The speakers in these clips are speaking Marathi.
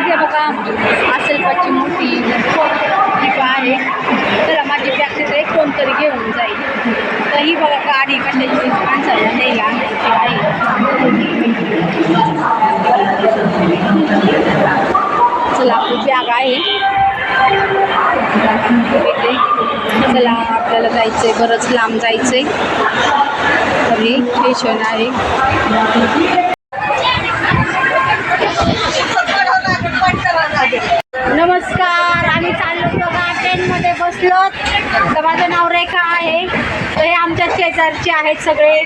इथे बघा. आसलपाची मोठी टिपा आहे. तर माझी फॅक्टिसं एक फोन कोणतरी घेऊन जाईल. तर ही बघा गाडी कशाची माणसाला न्यायला आहे. चला आपली बॅग आहे. चला आपल्याला जायचंय बरंच लांब जायचंय. तर हे स्टेशन आहे नमस्कार आम्ही चाललो बघा ट्रेनमध्ये बसलो तर माझं नाव रेखा आहे तर हे आमच्या शेजारचे आहेत सगळे.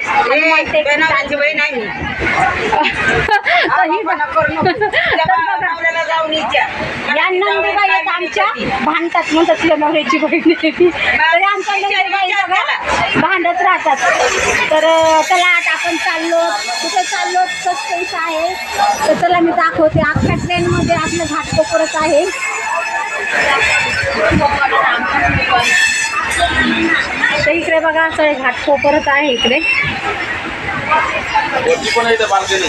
बहीण आहे मी. तर बघा. या नंदीबाई आहेत आमच्या. भांडतात म्हणतात तुला नवऱ्याची बहीण आहे ती. तरी आमच्या नंदीबाई बघा भांडत राहतात. तर अं, चला आता आपण चाललो. कुठे चाललो? सस्पेन्स आहे. तर चला मी दाखवते. अख्ख्या ट्रेनमध्ये आपलं घाटकोपरच आहे. तर इकडे बघा सगळे घाटकोपरच आहे इकडे. वरती पण आहे बाल्कनी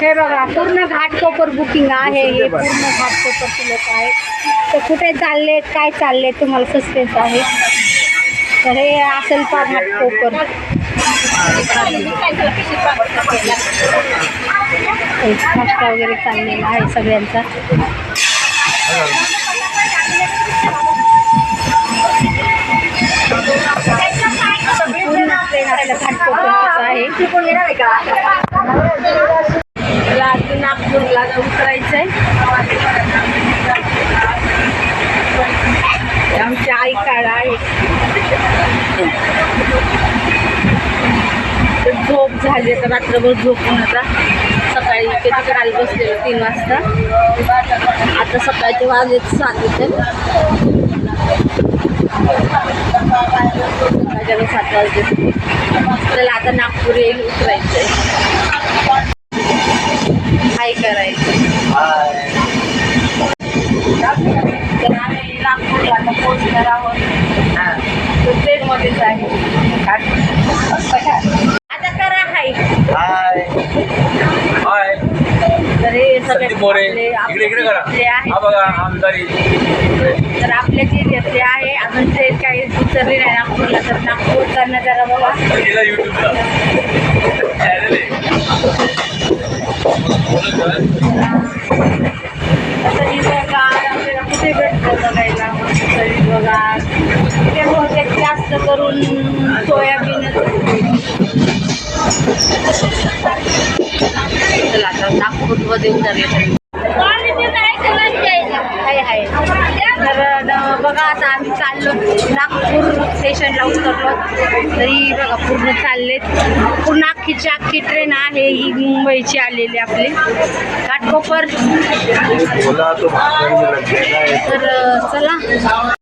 हे बघा पूर्ण घाटकोपर बुकिंग आहे हे पूर्ण घाटकोपरचे लोक आहेत. तर कुठे चाललेत काय चाललेत तुम्हाला सस्पेन्स आहे. तर हे असेल पा घाटकोपर एक नाश्ता वगैरे चाललेला आहे सगळ्यांचा. मला अजून नागपूरला उतरायचं आहे आमची आई काळा आहे. तर झोप झाली तर रात्रभर झोपून आता. सकाळी कधी काल बसलेलं तीन वाजता. आता सकाळचे वाजलेत सात इथे सकाळच्या सात वाजले आपल्याला आता नागपूर येईल उतरायचं आहे हाय करायचं तर आम्ही नागपूरला आता पोहोचणार आहोत तर ट्रेनमध्येच आहे आता करा हाय. हाय तर हे सगळे संदीप मोरे आपले- इकडे इकडे करा. आपले हा बघा आमदारी. तर आपल्या जिल्ह्यातले आहे अजून ट्रेन काही उतरली नाही नागपूरला तर बघा. युट्यूबला चॅनल तरी बघा आपल्याला कुठे भेटतं बघायला? चला आता नागपूरमध्ये उतरले तर. बघा आता आम्ही चाललो नागपूर स्टेशनला उतरलो. तरी बघा पूर्ण चाललेत. पूर्ण अख्खीची अख्खी ट्रेन आहे ही मुंबईची आलेली आपली. घाटकोपर तर चला.